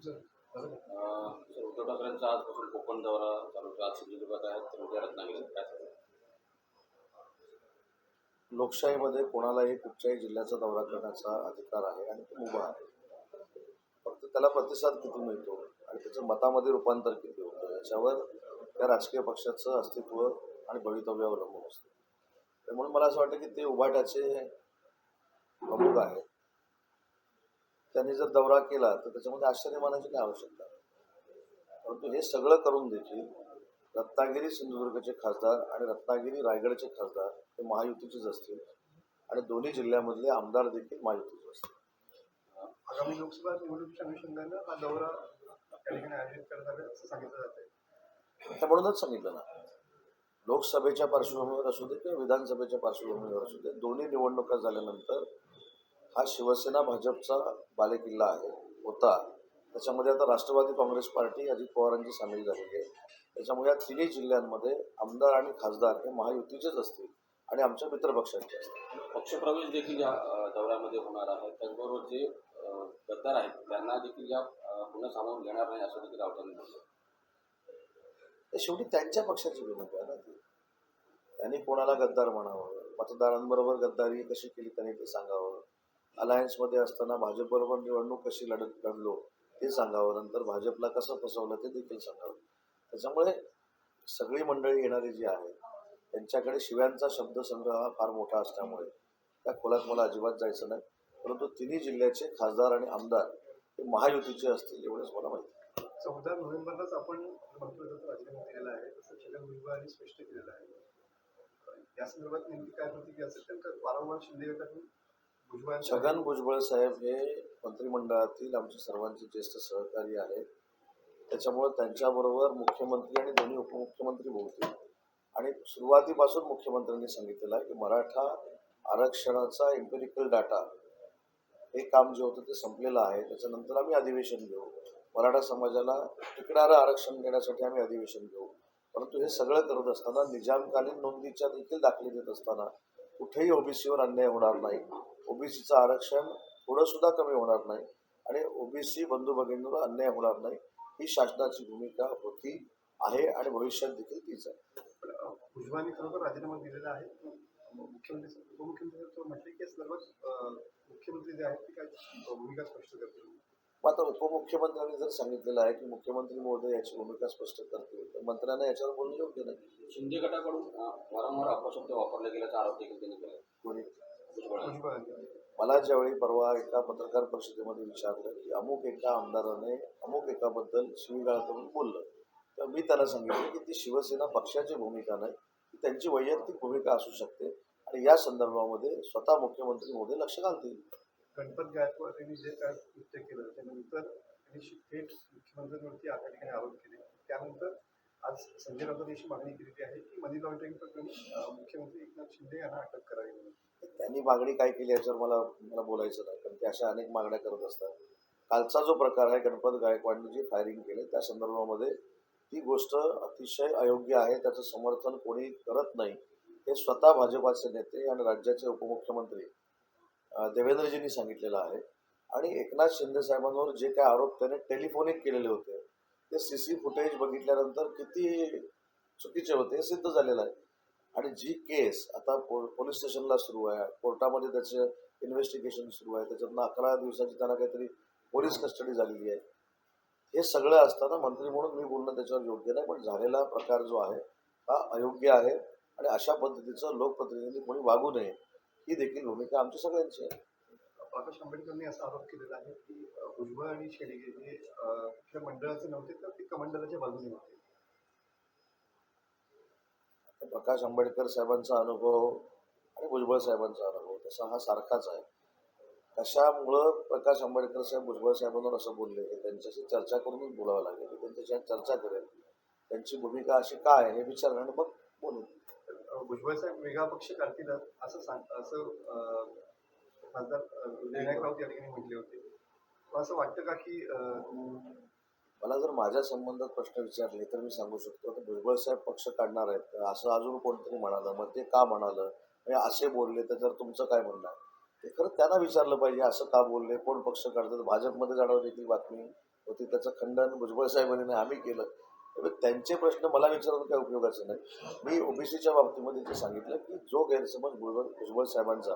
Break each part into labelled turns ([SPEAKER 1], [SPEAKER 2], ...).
[SPEAKER 1] उद्धव ठाकरेंचा आजपासून कोकण दौरा चालू आज सिंधुदुर्गात आहेत तर उद्या रत्नागिरीत काय
[SPEAKER 2] लोकशाहीमध्ये कोणालाही कुठच्याही जिल्ह्याचा दौरा करण्याचा अधिकार आहे आणि तो उभा आहे. फक्त त्याला प्रतिसाद किती मिळतो आणि त्याचं मतामध्ये रूपांतर किती होतं याच्यावर त्या राजकीय पक्षाचं अस्तित्व आणि भवितव्य अवलंबून असतं. त्यामुळे मला असं वाटतं की ते उभाट्याचे प्रमुख आहेत. त्यांनी जर दौरा केला तर त्याच्यामध्ये आश्चर्य मानायची काय आवश्यकता? परंतु हे सगळं करून देखील रत्नागिरी सिंधुदुर्गचे खासदार आणि रत्नागिरी रायगडचे खासदार हे महायुतीचेच असतील आणि दोन्ही जिल्ह्यामधले आमदार देखील महायुतीचे असतील.
[SPEAKER 3] आगामी लोकसभा निवडणुकीच्या अनुषंगानं हा दौरा त्या ठिकाणी आयोजित करण्यात आला असं सांगितलं जात आहे
[SPEAKER 2] त्या म्हणूनच सांगितलं ना. लोकसभेच्या पार्श्वभूमीवर असू दे किंवा विधानसभेच्या पार्श्वभूमीवर असू दे दोन्ही निवडणुका झाल्यानंतर हा शिवसेना भाजपचा बालेकिल्ला आहे होता. त्याच्यामध्ये आता राष्ट्रवादी काँग्रेस पार्टी अजित पवारांची सामील झालेली आहे. त्याच्यामुळे या तिन्ही जिल्ह्यांमध्ये आमदार आणि खासदार हे महायुतीचेच असतील आणि आमच्या मित्रपक्षांचे असतील.
[SPEAKER 1] पक्षप्रवेश देखील या दौऱ्यामध्ये होणार आहे. त्याचबरोबर जे गद्दार आहेत त्यांना देखील या पुन्हा सामावून घेणार नाही असं देखील राऊतांनी म्हटलं.
[SPEAKER 2] शेवटी त्यांच्या पक्षाची भूमिका आहे ना ती. त्यांनी कोणाला गद्दार म्हणावं? मतदारांबरोबर गद्दारी कशी केली त्यांनी ते सांगावं? अलायन्समध्ये असताना भाजपबरोबर निवडणूक कशी लढत लढलो ते सांगावं. नंतर भाजपला कसं फसवलं ते देखील सांगावं. त्याच्यामुळे सगळी मंडळी येणारी जी आहे त्यांच्याकडे शिव्यांचा शब्दसंग्रह हा फार मोठा असल्यामुळे त्या खोलात मला अजिबात जायचं नाही. परंतु तिन्ही जिल्ह्याचे खासदार आणि आमदार हे महायुतीचे असतील एवढंच मला माहिती.
[SPEAKER 3] चौदा नोव्हेंबरलाच आपण मंत्रिपदाचा राजीनामा दिलेला आहे. तसं छगन भुजबळांनी स्पष्ट केलेलं आहे. या संदर्भात नेमकी काय प्रतिक्रिया असेल कारण वारंवार शिंदे गटातून
[SPEAKER 2] छगन भुजबळ साहेब. हे मंत्रिमंडळातील आमचे सर्वांचे ज्येष्ठ सहकारी आहेत. त्याच्यामुळं त्यांच्याबरोबर मुख्यमंत्री आणि दोन्ही उपमुख्यमंत्री बोलतील आणि सुरुवातीपासून मुख्यमंत्र्यांनी सांगितलेलं आहे की मराठा आरक्षणाचा एम्पेरिकल डाटा हे काम जे होतं ते संपलेलं आहे. त्याच्यानंतर आम्ही अधिवेशन घेऊ. मराठा समाजाला टिकणारं आरक्षण देण्यासाठी आम्ही अधिवेशन घेऊ. परंतु हे सगळं करत असताना निजामकालीन नोंदीच्या देखील दाखले देत असताना कुठेही ओबीसीवर अन्याय होणार नाही. ओबीसीचं आरक्षण थोडं सुद्धा कमी होणार नाही आणि ओबीसी बंधू भगिनींवर अन्याय होणार नाही ही शासनाची भूमिका होती आहे आणि भविष्यात देखील तीच आहे.
[SPEAKER 3] भुजबळांनी खरोखर राजीनामा दिलेला आहे. मुख्यमंत्री उपमुख्यमंत्री म्हटले की मुख्यमंत्री जे आहेत ते काय अं, भूमिका स्पष्ट करतील?
[SPEAKER 2] आता उपमुख्यमंत्र्यांनी जर सांगितलेलं आहे की मुख्यमंत्री महोदय याची भूमिका स्पष्ट करतील तर मंत्र्यांना याच्यावर बोलणं योग्य नाही.
[SPEAKER 1] शिंदे गटाकडून वारंवार अपशब्द वापरले गेल्याचा आरोप देखील त्यांनी केला
[SPEAKER 2] कोणी? मला ज्यावेळी परवा एका पत्रकार परिषदेमध्ये विचारलं की अमुक एका आमदाराने अमुक एकाबद्दल शिवीगाळ करून बोललं. तर मी त्याला सांगितलं की ती शिवसेना पक्षाची भूमिका नाही ती त्यांची वैयक्तिक भूमिका असू शकते आणि या संदर्भामध्ये स्वतः मुख्यमंत्री मोदी लक्ष घालतील.
[SPEAKER 3] गणपत गायकवाड यांनी जे काय कृत्य केलं त्यानंतर त्यांनी थेट मुख्यमंत्र्यांवरती या ठिकाणी आरोप केले. त्यानंतर आज संजय राऊत यांची मागणी केलेली आहे की मनी लॉन्ड्रिंग प्रकरणी मुख्यमंत्री एकनाथ शिंदे यांना अटक करावी म्हणून.
[SPEAKER 2] त्यांनी मागणी काय केली याच्यावर मला मला बोलायचं नाही. कारण ते अशा अनेक मागण्या करत असतात. कालचा जो प्रकार आहे गणपत गायकवाडने जे फायरिंग केले त्या संदर्भामध्ये ती गोष्ट अतिशय अयोग्य आहे. त्याचं समर्थन कोणी करत नाही. हे स्वतः भाजपाचे नेते आणि राज्याचे उपमुख्यमंत्री देवेंद्रजींनी सांगितलेलं आहे. आणि एकनाथ शिंदे साहेबांवर जे काय आरोप त्याने टेलिफोनिक केलेले होते ते सी सी फुटेज बघितल्यानंतर किती चुकीचे होते हे सिद्ध झालेलं आहे. आणि जी केस आता पो पोलीस स्टेशनला सुरू आहे कोर्टामध्ये त्याचं इन्व्हेस्टिगेशन सुरू आहे त्याच्यात अकरा दिवसाची त्यांना काहीतरी पोलीस कस्टडी झालेली आहे. हे सगळं असताना मंत्री म्हणून मी बोलणं त्याच्यावर योग्य नाही पण झालेला प्रकार जो आहे हा अयोग्य आहे. आणि अशा पद्धतीचं लोकप्रतिनिधी कोणी वागू नये ही देखील भूमिका आमची सगळ्यांची आहे.
[SPEAKER 3] प्रकाश आंबेडकरांनी असा आरोप केलेला आहे की भुजबळ आणि शेडगे हे मंडळाचे नव्हते तर ते कमंडळाच्या बाजूने होते.
[SPEAKER 2] प्रकाश आंबेडकर साहेबांचा अनुभव आणि भुजबळ साहेबांचा अनुभव तसा हा सारखाच आहे. कशामुळं प्रकाश आंबेडकर साहेब भुजबळ साहेबांवर असं बोलले? हे त्यांच्याशी चर्चा करूनच बोलावं लागेल. त्यांच्याशी चर्चा करेल. त्यांची भूमिका अशी काय आहे हे विचार आणि मग बोलू.
[SPEAKER 3] भुजबळ साहेब वेगळा पक्ष काढतील असं सांग असं खासदार विनायक राऊत या ठिकाणी म्हटले होते. असं वाटतं का की
[SPEAKER 2] मला जर माझ्या संबंधात प्रश्न विचारले तर मी सांगू शकतो की भुजबळ साहेब पक्ष काढणार आहेत असं अजून कोणतरी म्हणालं? मग ते का म्हणालं? म्हणजे असे बोलले तर जर तुमचं काय म्हणणं आहे? ते खरं त्यांना विचारलं पाहिजे असं का बोलले? कोण पक्ष काढतात? भाजपमध्ये जाणार देखील बातमी होती. त्याचं खंडन भुजबळ साहेबांनी आम्ही केलं. त्यांचे प्रश्न मला विचारून काही उपयोगाचे नाही. मी ओबीसीच्या बाबतीमध्ये जे सांगितलं की जो गैरसमज भुजबळ भुजबळ साहेबांचा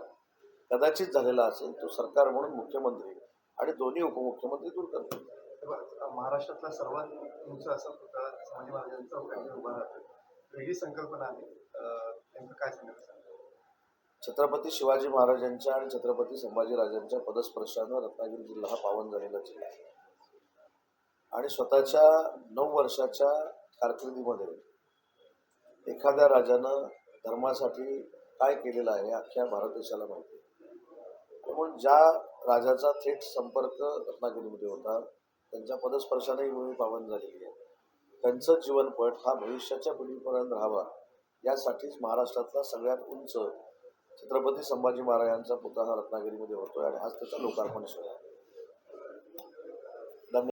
[SPEAKER 2] कदाचित झालेला असेल तो सरकार म्हणून मुख्यमंत्री आणि दोन्ही उपमुख्यमंत्री दूर करतील.
[SPEAKER 3] महाराष्ट्रातला सर्वात उंच असा पुतळा संभाजी महाराजांचा उभा राहतो. वेगळी संकल्पना आहे. नेमकं काय सांगायचं
[SPEAKER 2] छत्रपती शिवाजी महाराजांच्या आणि छत्रपती संभाजीराजांच्या पदस्पर्शानं रत्नागिरी जिल्हा हा पावन झालेला जिल्हा आहे. आणि स्वतःच्या नऊ वर्षाच्या कारकिर्दीमध्ये एखाद्या राजानं धर्मासाठी काय केलेलं आहे अख्ख्या भारत देशाला माहिती आहे. म्हणून ज्या राजाचा थेट संपर्क रत्नागिरीमध्ये होता त्यांच्या पदस्पर्शाने ही भूमी पावन झालेली आहे त्यांचं जीवनपट हा भविष्याच्या पिढीपर्यंत राहावा यासाठीच महाराष्ट्रातला सगळ्यात उंच छत्रपती संभाजी महाराजांचा पुतळा हा रत्नागिरीमध्ये होतोय आणि हाच त्याचा लोकार्पण सोहळा आहे.